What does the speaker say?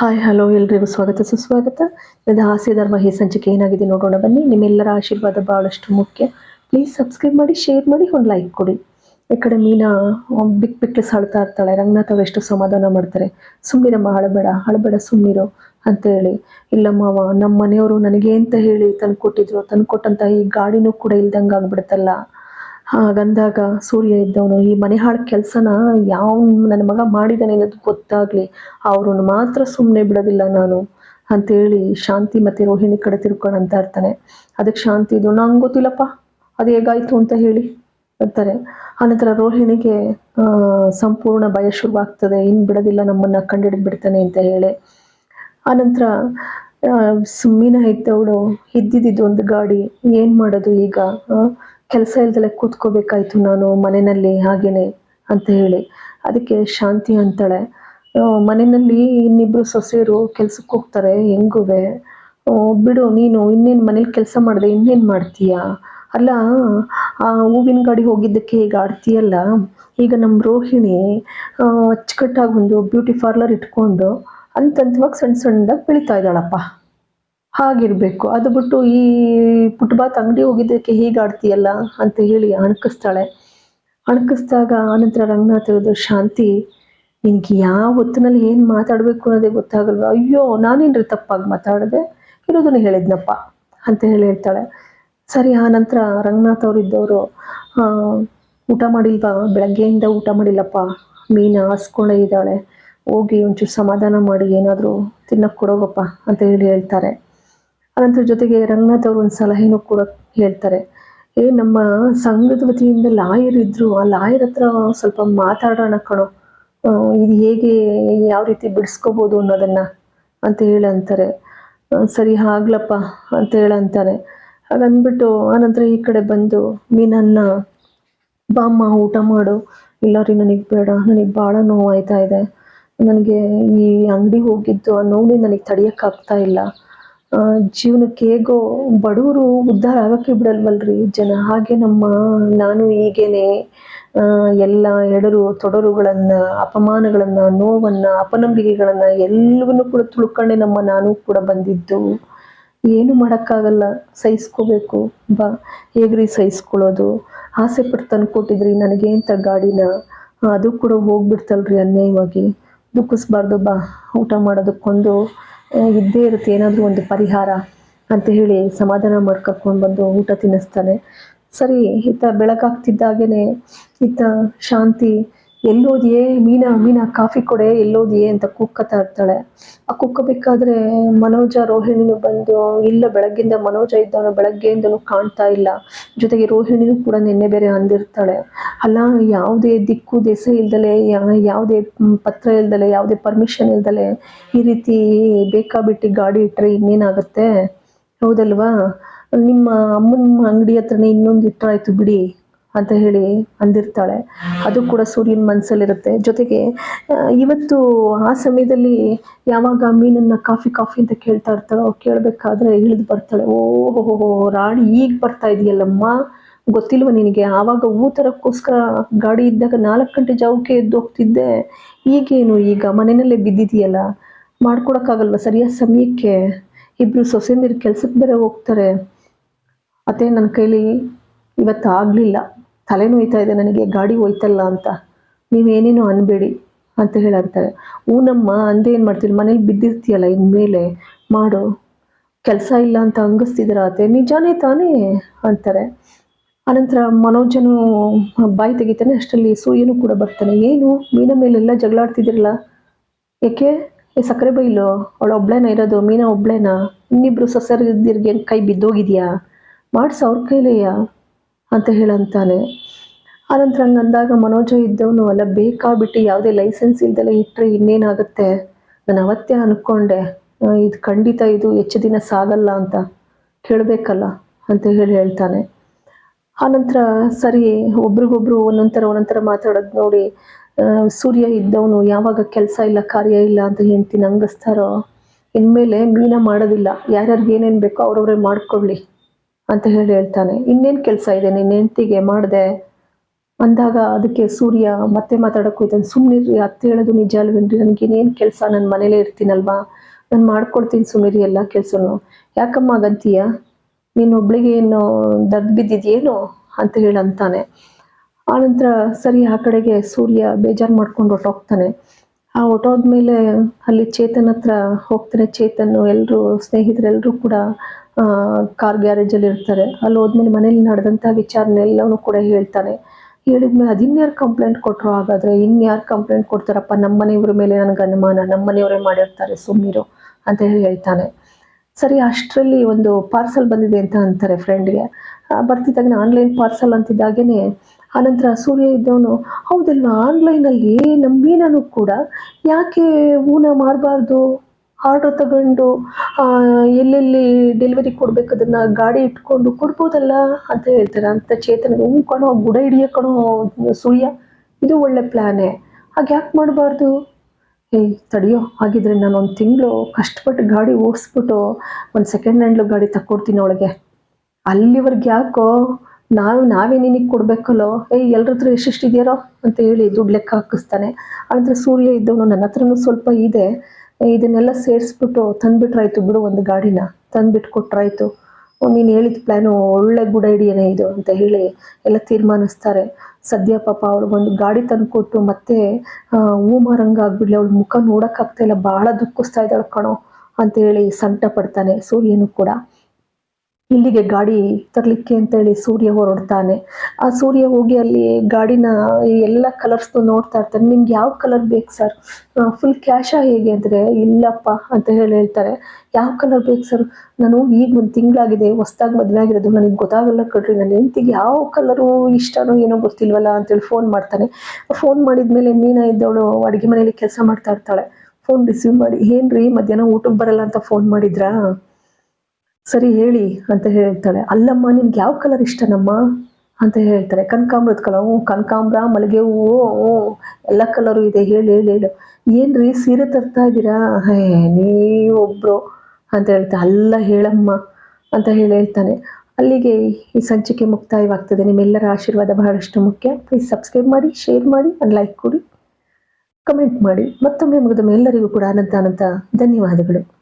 Hi, hello ಎಲ್ರಿಗೂ ಸ್ವಾಗತ, ಸುಸ್ವಾಗತ. ಇದು ಹಾಸ್ಯ ಧರ್ಮ ಈ ಸಂಚಿಕೆ ಏನಾಗಿದೆ ನೋಡೋಣ ಬನ್ನಿ. ನಿಮ್ಮೆಲ್ಲರ ಆಶೀರ್ವಾದ ಭಾಳಷ್ಟು ಮುಖ್ಯ. ಪ್ಲೀಸ್ ಸಬ್ಸ್ಕ್ರೈಬ್ ಮಾಡಿ ಶೇರ್ ಮಾಡಿ, ಒಂದು ಲೈಕ್ ಕೊಡಿ. ಈ ಕಡೆ ಮೀನಾ ಬಿಕ್ ಬಿಕ್ಲಿಸ್ ಸಾಳ್ತಾ ಇರ್ತಾಳೆ. ರಂಗನಾಥ ಎಷ್ಟು ಸಮಾಧಾನ ಮಾಡ್ತಾರೆ. ಸುಮ್ಮನಿರಮ್ಮ ಅಳಬೇಡ ಅಳಬೇಡ ಸುಮ್ಮನಿರು ಅಂತ ಹೇಳಿ ಇಲ್ಲ ಮಾವ ನಮ್ಮ ಮನೆಯವರು ನನಗೆ ಅಂತ ಹೇಳಿ ತಂದು ಕೊಟ್ಟಿದ್ರು ತಂದು ಕೊಟ್ಟಂತ ಈ ಗಾಡಿನೂ ಕೂಡ ಇಲ್ದಂಗೆ ಆಗ್ಬಿಡುತ್ತಲ್ಲ ಹಾಗಂದಾಗ ಸೂರ್ಯ ಇದ್ದವನು, ಈ ಮನೆ ಹಾಳ ಕೆಲಸನ ಯಾವ ನನ್ನ ಮಗ ಮಾಡಿದ್ದಾನೆ ಅನ್ನೋದು ಗೊತ್ತಾಗ್ಲಿ, ಅವ್ರನ್ನ ಮಾತ್ರ ಸುಮ್ಮನೆ ಬಿಡೋದಿಲ್ಲ ನಾನು ಅಂತೇಳಿ ಶಾಂತಿ ಮತ್ತೆ ರೋಹಿಣಿ ಕಡೆ ತಿರ್ಕೊಂಡು ಅಂತ ಇರ್ತಾನೆ. ಅದಕ್ಕೆ ಶಾಂತಿ ಇದು ನಂಗೆ ಗೊತ್ತಿಲ್ಲಪ್ಪ, ಅದು ಹೇಗಾಯ್ತು ಅಂತ ಹೇಳಿ ಅಂತಾರೆ. ಆನಂತರ ರೋಹಿಣಿಗೆ ಸಂಪೂರ್ಣ ಭಯ ಶುರುವಾಗ್ತದೆ ಇನ್ನು ಬಿಡೋದಿಲ್ಲ, ನಮ್ಮನ್ನ ಕಂಡಿಡಿದು ಬಿಡ್ತಾನೆ ಅಂತ ಹೇಳಿ. ಆನಂತರ ಸುಮ್ಮಿನ ಇದ್ದವಳು ಇದ್ದಿದ್ದು ಒಂದು ಗಾಡಿ, ಏನು ಮಾಡೋದು ಈಗ ಕೆಲಸ ಇಲ್ದಲೆ ಕೂತ್ಕೋಬೇಕಾಯ್ತು ನಾನು ಮನೆಯಲ್ಲಿ ಹಾಗೇನೆ ಅಂತ ಹೇಳಿ. ಅದಕ್ಕೆ ಶಾಂತಿ ಅಂತಾಳೆ. ಮನೆಯಲ್ಲಿ ಇನ್ನಿಬ್ರು ಸೊಸೆಯರು ಕೆಲ್ಸಕ್ಕೆ ಹೋಗ್ತಾರೆ. ಹೆಂಗುವೆ? ಬಿಡು, ನೀನು ಇನ್ನೇನು ಮನೇಲಿ ಕೆಲಸ ಮಾಡಿದೆ, ಇನ್ನೇನು ಮಾಡ್ತೀಯಾ? ಅಲ್ಲ, ಆ, ಹೂವಿನ ಗಾಡಿ ಹೋಗಿದ್ದಕ್ಕೆ ಈಗ ಆಡ್ತೀಯಲ್ಲ? ಈಗ ನಮ್ಮ ರೋಹಿಣಿ ಅಚ್ಚುಕಟ್ಟಾಗಿ ಒಂದು ಬ್ಯೂಟಿ ಪಾರ್ಲರ್ ಇಟ್ಕೊಂಡು ಅಂತಂತವಾಗಿ ಸಣ್ಣ ಸಣ್ಣದಾಗಿ ಬೆಳೀತಾ ಇದ್ದಾಳಪ್ಪ. ಹಾಗಿರ್ಬೇಕು. ಅದು ಬಿಟ್ಟು ಈ ಪುಟ್ಬಾತ್ ಅಂಗಡಿ ಹೋಗಿದ್ದಕ್ಕೆ ಹೀಗೆ ಆಡ್ತೀಯಲ್ಲ ಅಂತ ಹೇಳಿ ಅಣಕಿಸ್ತಾಳೆ. ಅಣಕಿಸ್ದಾಗ ಆನಂತರ ರಂಗನಾಥ್ ಶಾಂತಿ, ನಿನಗೆ ಯಾವ ಹೊತ್ತಿನಲ್ಲಿ ಏನು ಮಾತಾಡಬೇಕು ಅನ್ನೋದೇ ಗೊತ್ತಾಗಲ್ವ? ಅಯ್ಯೋ, ನಾನೇನ್ರಿ ತಪ್ಪಾಗಿ ಮಾತಾಡಿದೆ? ಇರೋದನ್ನ ಹೇಳಿದ್ನಪ್ಪ, ಅಂತ ಹೇಳಿ ಹೇಳ್ತಾಳೆ. ಸರಿ, ಆ ನಂತರ ರಂಗನಾಥ್ ಅವ್ರು ಇದ್ದವರು ಊಟ ಮಾಡಿಲ್ವಾ? ಬೆಳಗ್ಗೆಯಿಂದ ಊಟ ಮಾಡಿಲ್ಲಪ್ಪ. ಮೀನು ಹಾಸ್ಕೊಂಡೇ ಇದ್ದಾಳೆ. ಹೋಗಿ ಒಂಚೂರು ಸಮಾಧಾನ ಮಾಡಿ, ಏನಾದರೂ ತಿನ್ನಕ್ಕೆ ಕೊಡೋಗಪ್ಪ, ಅಂತ ಹೇಳಿ ಹೇಳ್ತಾರೆ. ಅನಂತರ ಜೊತೆಗೆ ರಂಗನಾಥ್ ಅವರು ಒಂದು ಸಲಹೆನೂ ಕೂಡ ಹೇಳ್ತಾರೆ. ಏ, ನಮ್ಮ ಸಂಘದ ವತಿಯಿಂದ ಲಾಯರ್ ಇದ್ರು, ಆ ಲಾಯರ್ ಹತ್ರ ಸ್ವಲ್ಪ ಮಾತಾಡೋಣ ಕಣೋ. ಇದು ಹೇಗೆ, ಯಾವ ರೀತಿ ಬಿಡಿಸ್ಕೋಬೋದು ಅನ್ನೋದನ್ನ ಅಂತ ಹೇಳಂತಾರೆ ಸರಿ ಆಗ್ಲಪ್ಪ ಅಂತ ಹೇಳಂತಾನೆ ಹಾಗಂದ್ಬಿಟ್ಟು ಆನಂತರ ಈ ಕಡೆ ಬಂದು ಮೀನನ್ನ ಬಾಮ್ಮ, ಊಟ ಮಾಡು. ಇಲ್ಲ ರೀ, ನನಗೆ ಬೇಡ. ನನಗೆ ಭಾಳ ನೋವಾಯ್ತಾ ಇದೆ. ನನಗೆ ಈ ಅಂಗಡಿ ಹೋಗಿದ್ದು ಆ ನೋವು ನನಗೆ ತಡೆಯೋಕ್ಕಾಗ್ತಾ ಇಲ್ಲ. ಜೀವನಕ್ಕೆ ಹೇಗೋ ಬಡವರು ಉದ್ಧಾರ ಆಗೋಕ್ಕೆ ಬಿಡಲ್ವಲ್ರಿ ಜನ. ಹಾಗೆ ನಮ್ಮ ನಾನು ಹೀಗೇನೆ ಎಲ್ಲ ಎಡರು ತೊಡರುಗಳನ್ನು, ಅಪಮಾನಗಳನ್ನು, ನೋವನ್ನು, ಅಪನಂಬಿಕೆಗಳನ್ನು ಎಲ್ಲವನ್ನೂ ಕೂಡ ತುಳ್ಕೊಂಡೆ ನಮ್ಮ ನಾನು ಕೂಡ ಬಂದಿದ್ದು. ಏನು ಮಾಡೋಕ್ಕಾಗಲ್ಲ, ಸಹಿಸ್ಕೋಬೇಕು. ಬಾ, ಹೇಗ್ರಿ ಸಹಿಸ್ಕೊಳ್ಳೋದು? ಆಸೆ ಪಟ್ಟು ತಂದುಕೊಟ್ಟಿದ್ರಿ ನನಗೆ ಗಾಡಿನ. ಅದು ಕೂಡ ಹೋಗ್ಬಿಡ್ತಲ್ರಿ ಅನ್ಯಾಯವಾಗಿ. ದುಃಖಿಸ್ಬಾರ್ದು, ಬಾ. ಊಟ ಮಾಡೋದಕ್ಕೊಂದು ಇದ್ದೇ ಇರುತ್ತೆ, ಏನಾದರೂ ಒಂದು ಪರಿಹಾರ ಅಂತ ಹೇಳಿ ಸಮಾಧಾನ ಮಾಡಿ ಕರ್ಕೊಂಡು ಬಂದು ಊಟ ತಿನ್ನಿಸ್ತಾನೆ. ಸರಿ ಈತ ಬೆಳಗಾಗ್ತಿದ್ದಾಗೇನೆ ಈತ ಶಾಂತಿ ಎಲ್ಲೋದಿಯೇ, ಮೀನಾ ಮೀನಾ, ಕಾಫಿ ಕೊಡೆ, ಎಲ್ಲೋದಿಯೇ ಅಂತ ಕುಕ್ಕತಾ ಇರ್ತಾಳೆ. ಆ ಕುಕ್ಕಬೇಕಾದ್ರೆ ಮನೋಜ, ರೋಹಿಣಿನು ಬಂದು, ಇಲ್ಲ ಬೆಳಗ್ಗಿಂದ ಮನೋಜ ಇದ್ದವನು ಬೆಳಗ್ಗೆಯಿಂದನು ಕಾಣ್ತಾ ಇಲ್ಲ. ಜೊತೆಗೆ ರೋಹಿಣಿನು ಕೂಡ ನಿನ್ನೆ ಬೇರೆ ಅಂದಿರ್ತಾಳೆ. ಅಲ್ಲ, ಯಾವುದೇ ದಿಕ್ಕು, ದೆಸೆ ಇಲ್ದಲೆ ಯಾವುದೇ ಪತ್ರ ಇಲ್ದಲೆ, ಯಾವುದೇ ಪರ್ಮಿಷನ್ ಇಲ್ದಲೆ ಈ ರೀತಿ ಬೇಕಾಬಿಟ್ಟು ಗಾಡಿ ಇಟ್ಟರೆ ಇನ್ನೇನಾಗತ್ತೆ? ಹೌದಲ್ವಾ? ನಿಮ್ಮ ಅಮ್ಮನ ಅಂಗಡಿ ಹತ್ರನೇ ಇನ್ನೊಂದು ಇಟ್ಟರಾಯ್ತು ಬಿಡಿ. ಅಂತ ಹೇಳಿ ಅಂದಿರ್ತಾಳೆ. ಅದು ಕೂಡ ಸೂರ್ಯನ ಮನಸ್ಸಲ್ಲಿರುತ್ತೆ ಜೊತೆಗೆ ಇವತ್ತು ಆ ಸಮಯದಲ್ಲಿ ಯಾವಾಗ ಮೀನನ್ನ ಕಾಫಿ ಕಾಫಿ ಅಂತ ಕೇಳ್ತಾ ಇರ್ತಾಳೋ, ಕೇಳಬೇಕಾದ್ರೆ ಇಳಿದು ಬರ್ತಾಳೆ. ಓಹೋ ರಾಣಿ ಈಗ ಬರ್ತಾ ಇದೆಯಲ್ಲಮ್ಮ? ಗೊತ್ತಿಲ್ವ ನಿನಗೆ? ಆವಾಗ ಊತರಕ್ಕೋಸ್ಕರ ತರಕ್ಕೋಸ್ಕರ ಗಾಡಿ ಇದ್ದಾಗ ನಾಲ್ಕು ಗಂಟೆ ಜಾವಕ್ಕೆ ಎದ್ದು ಹೋಗ್ತಿದ್ದೆ. ಈಗೇನು ಈಗ? ಮನೆಯಲ್ಲೇ ಬಿದ್ದಿದೆಯಲ್ಲ ಮಾಡ್ಕೊಡಕ್ಕಾಗಲ್ವ ಸರಿಯಾದ ಸಮಯಕ್ಕೆ? ಇಬ್ರು ಸೊಸೆಂದಿರು ಕೆಲ್ಸಕ್ಕೆ ಬೇರೆ ಹೋಗ್ತಾರೆ. ಅದೇ ನನ್ನ ಕೈಲಿ ಇವತ್ತು ಆಗಲಿಲ್ಲ. ತಲೆ ನೋಯ್ತಾ ಇದೆ, ನನಗೆ ಗಾಡಿ ಹೋಯ್ತಲ್ಲ ಅಂತ. ನೀವೇನೇನು ಅನ್ಬೇಡಿ ಅಂತ ಹೇಳಿರ್ತಾರೆ ಊನಮ್ಮ ಅಂದೇ ಏನು ಮಾಡ್ತೀರಿ? ಮನೇಲಿ ಬಿದ್ದಿರ್ತೀಯಲ್ಲ ಇನ್ಮೇಲೆ. ಮಾಡು. ಕೆಲಸ ಇಲ್ಲ ಅಂತ ಹಂಗಿಸ್ತಿದ್ದೀರ ಅತ್ತೆ ನಿಜಾನೇ ತಾನೇ? ಅಂತಾರೆ. ಅನಂತರ ಮನೋಜನು ಬಾಯಿ ತೆಗಿತಾನೆ, ಅಷ್ಟರಲ್ಲಿ ಸೂರ್ಯನು ಕೂಡ ಬರ್ತಾನೆ. ಏನು? ಮೀನ ಮೇಲೆಲ್ಲ ಜಗಳಾಡ್ತಿದ್ದಿರಲ್ಲ ಏಕೆ? ಏ, ಸಕ್ಕರೆ ಬೈಲು. ಅವಳು ಒಬ್ಳೇನ ಇರೋದು? ಮೀನ ಒಬ್ಳೇನ? ಇನ್ನಿಬ್ರು ಸೊಸರಿದ್ದಿರ್ಗೆ ಕೈ ಬಿದ್ದೋಗಿದ್ಯಾ? ಮಾಡ್ಸ ಅವ್ರ ಕೈಲೆಯ? ಅಂತ ಹೇಳಂತಾನೆ. ಆನಂತರ ಹಂಗಂದಾಗ ಮನೋಜ ಇದ್ದವನು ಅಲ್ಲ, ಬೇಕಾಬಿಟ್ಟು ಯಾವುದೇ ಲೈಸೆನ್ಸ್ ಇಲ್ದೆಲ್ಲ ಇಟ್ಟರೆ ಇನ್ನೇನಾಗುತ್ತೆ? ನಾನು ಅವತ್ತೇ ಅಂದ್ಕೊಂಡೆ ಇದು ಖಂಡಿತ ಇದು ಹೆಚ್ಚು ದಿನ ಸಾಗಲ್ಲ ಅಂತ. ಕೇಳಬೇಕಲ್ಲ ಅಂತ ಹೇಳಿ ಹೇಳ್ತಾನೆ. ಆನಂತರ ಸರಿ, ಒಬ್ರಿಗೊಬ್ರು ಒಂದೊಂಥರ ಒಂದೊಂಥರ ಮಾತಾಡೋದು ನೋಡಿ ಸೂರ್ಯ ಇದ್ದವನು ಯಾವಾಗ ಕೆಲಸ ಇಲ್ಲ, ಕಾರ್ಯ ಇಲ್ಲ ಅಂತ ಹೆಂಡ್ತಿನ ಹಂಗಿಸ್ತಾರೋ ಇನ್ಮೇಲೆ ಮೀನ ಮಾಡೋದಿಲ್ಲ. ಯಾರ್ಯಾರಿಗೆ ಏನೇನು ಬೇಕೋ ಅವ್ರವ್ರೇ ಮಾಡ್ಕೊಳ್ಳಿ. ಅಂತ ಹೇಳಿ ಹೇಳ್ತಾನೆ. ಇನ್ನೇನು ಕೆಲಸ ಇದೆ? ನಿನ್ನ ಹೆಂಡ್ತಿಗೆ ಮಾಡಿದೆ. ಅಂದಾಗ ಅದಕ್ಕೆ ಸೂರ್ಯ ಮತ್ತೆ ಮಾತಾಡೋಕ್ಕೂ ಹೋಯ್ತಾನೆ ಸುಮ್ಮನಿರಿ ಅತ್ತೆ ಹೇಳೋದು ನಿಜ ಅಲ್ವೇನ್ರಿ? ನನಗೇನೇನು ಕೆಲಸ? ನನ್ನ ಮನೇಲೇ ಇರ್ತೀನಲ್ವಾ? ನಾನು ಮಾಡ್ಕೊಡ್ತೀನಿ ಸುಮ್ಮನಿರಿ ಎಲ್ಲ ಕೆಲಸನೂ. ಯಾಕಮ್ಮ ಗಂತೀಯ? ನೀನು ಒಬ್ಳಿಗೆ ಏನು ದರ್ದ್ ಬಿದ್ದಿದ್ಯೇನು ಅಂತ ಹೇಳಿ ಅಂತಾನೆ. ಆನಂತರ ಸರಿ, ಆ ಕಡೆಗೆ ಸೂರ್ಯ ಬೇಜಾರು ಮಾಡ್ಕೊಂಡು ಹೊರ್ಟೋಗ್ತಾನೆ. ಆ ಹೊಟ್ಟೋದ್ಮೇಲೆ ಅಲ್ಲಿ ಚೇತನ್ ಹತ್ರ ಹೋಗ್ತಾನೆ. ಚೇತನ್ ಎಲ್ಲರೂ ಸ್ನೇಹಿತರೆಲ್ಲರೂ ಕೂಡ ಕಾರ್ ಗ್ಯಾರೇಜಲ್ಲಿ ಇರ್ತಾರೆ. ಅಲ್ಲಿ ಹೋದ್ಮೇಲೆ ಮನೇಲಿ ನಡೆದಂಥ ವಿಚಾರನೆಲ್ಲವೂ ಕೂಡ ಹೇಳ್ತಾನೆ. ಹೇಳಿದ್ಮೇಲೆ ಅದಿನ್ಯಾರು ಕಂಪ್ಲೇಂಟ್ ಕೊಟ್ಟರು ಹಾಗಾದ್ರೆ ಇನ್ಯಾರು ಕಂಪ್ಲೇಂಟ್ ಕೊಡ್ತಾರಪ್ಪ? ನಮ್ಮ ಮನೆಯವ್ರ ಮೇಲೆ ನನಗೆ ಅನುಮಾನ ನಮ್ಮ ಮನೆಯವರೇ ಮಾಡಿರ್ತಾರೆ ಸುಮ್ಮನಿರು ಅಂತ ಹೇಳಿ ಹೇಳ್ತಾನೆ. ಸರಿ, ಅಷ್ಟರಲ್ಲಿ ಒಂದು ಪಾರ್ಸಲ್ ಬಂದಿದೆ ಅಂತ ಅಂತಾರೆ ಫ್ರೆಂಡ್ಗೆ ಬರ್ತಿದ್ದಾಗ ಆನ್ಲೈನ್ ಪಾರ್ಸಲ್ ಅಂತಿದ್ದಾಗೇನೆ ಆನಂತರ ಸೂರ್ಯ ಇದ್ದವನು, ಹೌದಲ್ವಾ? ಆನ್ಲೈನಲ್ಲಿ ನಮ್ಮ ಮೀನನು ಕೂಡ ಯಾಕೆ ಊನ ಮಾರಬಾರ್ದು? ಆರ್ಡರ್ ತಗೊಂಡು ಎಲ್ಲೆಲ್ಲಿ ಡೆಲಿವರಿ ಕೊಡ್ಬೇಕು ಅದನ್ನ ಗಾಡಿ ಇಟ್ಕೊಂಡು ಕೊಡ್ಬೋದಲ್ಲ ಅಂತ ಹೇಳ್ತಾರೆ. ಅಂತ ಚೇತನ ಹ್ಞೂ ಕಣೋ, ಗುಡ ಹಿಡಿಯ ಸೂರ್ಯ, ಇದು ಒಳ್ಳೆ ಪ್ಲ್ಯಾನೇ ಹಾಗೆ ಯಾಕೆ ಮಾಡಬಾರ್ದು? ಏಯ್, ತಡಿಯೋ, ಹಾಗಿದ್ರೆ ನಾನು ಒಂದು ತಿಂಗಳು ಕಷ್ಟಪಟ್ಟು ಗಾಡಿ ಓಡಿಸ್ಬಿಟ್ಟು ಒಂದು ಸೆಕೆಂಡ್ ಹ್ಯಾಂಡ್ಲು ಗಾಡಿ ತಕ್ಕೊಡ್ತೀನಿ ಅವಳಿಗೆ. ಅಲ್ಲಿವರೆಗೆ ಯಾಕೋ ನಾವು ನಾವೇ ನಿನಗೆ ಕೊಡಬೇಕಲ್ಲೋ? ಏಯ್ ಎಲ್ಲರ ಹತ್ರ ಎಷ್ಟೆಷ್ಟು ಅಂತ ಹೇಳಿ ದುಡ್ಡು ಲೆಕ್ಕ ಹಾಕಿಸ್ತಾನೆ. ಆದರೆ ಸೂರ್ಯ ಇದ್ದವನು ನನ್ನ ಹತ್ರನೂ ಸ್ವಲ್ಪ ಇದೆ. ಇದನ್ನೆಲ್ಲ ಸೇರಿಸ್ಬಿಟ್ಟು ತಂದ್ಬಿಟ್ರಾಯ್ತು ಬಿಡು ಒಂದು ಗಾಡಿನ. ತಂದ್ಬಿಟ್ಟು ಕೊಟ್ರಾಯ್ತು ನೀನು ಹೇಳಿದ ಪ್ಲ್ಯಾನು ಒಳ್ಳೆ ಗುಡ್ ಐಡಿಯಾನೇ ಇದು ಅಂತ ಹೇಳಿ ಎಲ್ಲ ತೀರ್ಮಾನಿಸ್ತಾರೆ. ಸದ್ಯ ಪಾಪ ಒಂದು ಗಾಡಿ ತಂದುಕೊಟ್ಟು ಮತ್ತೆ ಆ, ಹೂ ಮಾರಂಗ ಆಗ್ಬಿಡ್ಲಿ ಅವಳ ಮುಖ ನೋಡೋಕ್ಕಾಗ್ತಾ ಇಲ್ಲ ಭಾಳ ದುಃಖಿಸ್ತಾ ಇದ್ದಾಳೆ ಕಣೋ ಅಂತ ಹೇಳಿ ಸಂಕಟ ಪಡ್ತಾನೆ ಸೂರ್ಯನು ಕೂಡ. ಇಲ್ಲಿಗೆ ಗಾಡಿ ತರಲಿಕ್ಕೆ ಅಂತೇಳಿ ಸೂರ್ಯ ಹೊರಡ್ತಾನೆ. ಆ ಸೂರ್ಯ ಹೋಗಿ ಅಲ್ಲಿ ಗಾಡಿನ ಎಲ್ಲ ಕಲರ್ಸ್ನು ನೋಡ್ತಾ ಇರ್ತಾನೆ. ನಿಮ್ಗೆ ಯಾವ ಕಲರ್ ಬೇಕು ಸರ್ ಫುಲ್ ಕ್ಯಾಶಾ ಹೇಗೆ ಅಂದರೆ ಇಲ್ಲಪ್ಪ ಅಂತ ಹೇಳಿ ಹೇಳ್ತಾರೆ. ಯಾವ ಕಲರ್ ಬೇಕು ಸರ್ ನಾನು ಈಗ ಒಂದು ತಿಂಗಳಾಗಿದೆ, ಹೊಸ್ದಾಗಿ ಮದುವೆ ಆಗಿರೋದು ನನಗೆ ಗೊತ್ತಾಗಲ್ಲ ಕಡ್ರಿ ನನ್ನ ಹೆಂಡ್ತಿಗೆ ಯಾವ ಕಲರು ಇಷ್ಟನೋ ಏನೋ ಗೊತ್ತಿಲ್ವಲ್ಲ ಅಂತೇಳಿ ಫೋನ್ ಮಾಡ್ತಾನೆ. ಫೋನ್ ಮಾಡಿದ್ಮೇಲೆ ಮೀನಾ ಇದ್ದವಳು ಅಡುಗೆ ಮನೇಲಿ ಕೆಲಸ ಮಾಡ್ತಾ ಇರ್ತಾಳೆ. ಫೋನ್ ರಿಸೀವ್ ಮಾಡಿ, ಏನ್ರಿ ಮಧ್ಯಾಹ್ನ ಊಟಕ್ಕೆ ಬರಲ್ಲ ಅಂತ ಫೋನ್ ಮಾಡಿದ್ರಾ? ಸರಿ ಹೇಳಿ ಅಂತ ಹೇಳ್ತಾಳೆ. ಅಲ್ಲಮ್ಮ, ನಿನ್ಗೆ ಯಾವ ಕಲರ್ ಇಷ್ಟನಮ್ಮ? ಅಂತ ಹೇಳ್ತಾರೆ ಕನಕಾಂಬ್ರದ ಕಲರ್ ಹ್ಞೂ ಕನಕಾಂಬ್ರ ಮಲ್ಲಿಗೆ ಹೂವು ಹ್ಞೂ ಎಲ್ಲ ಕಲರು ಇದೆ. ಹೇಳಿ ಹೇಳಿ, ಹೇಳು. ಏನ್ರಿ, ಸೀರೆ ತರ್ತಾ ಇದ್ದೀರಾ? ಹೇ, ನೀವೊಬ್ರು ಅಂತ ಹೇಳ್ತಾ, ಅಲ್ಲ ಹೇಳಮ್ಮ ಅಂತ ಹೇಳಿ ಹೇಳ್ತಾನೆ. ಅಲ್ಲಿಗೆ ಈ ಸಂಚಿಕೆ ಮುಕ್ತಾಯವಾಗ್ತದೆ. ನಿಮ್ಮೆಲ್ಲರ ಆಶೀರ್ವಾದ ಬಹಳಷ್ಟು ಮುಖ್ಯ. ಪ್ಲೀಸ್ ಸಬ್ಸ್ಕ್ರೈಬ್ ಮಾಡಿ ಶೇರ್ ಮಾಡಿ ಅಂಡ್ ಲೈಕ್ ಕೊಡಿ. ಕಮೆಂಟ್ ಮಾಡಿ. ಮತ್ತೊಮ್ಮೆ ಮುಗಿದ ಎಲ್ಲರಿಗೂ ಕೂಡ ಅನಂತ ಅನಂತ ಧನ್ಯವಾದಗಳು.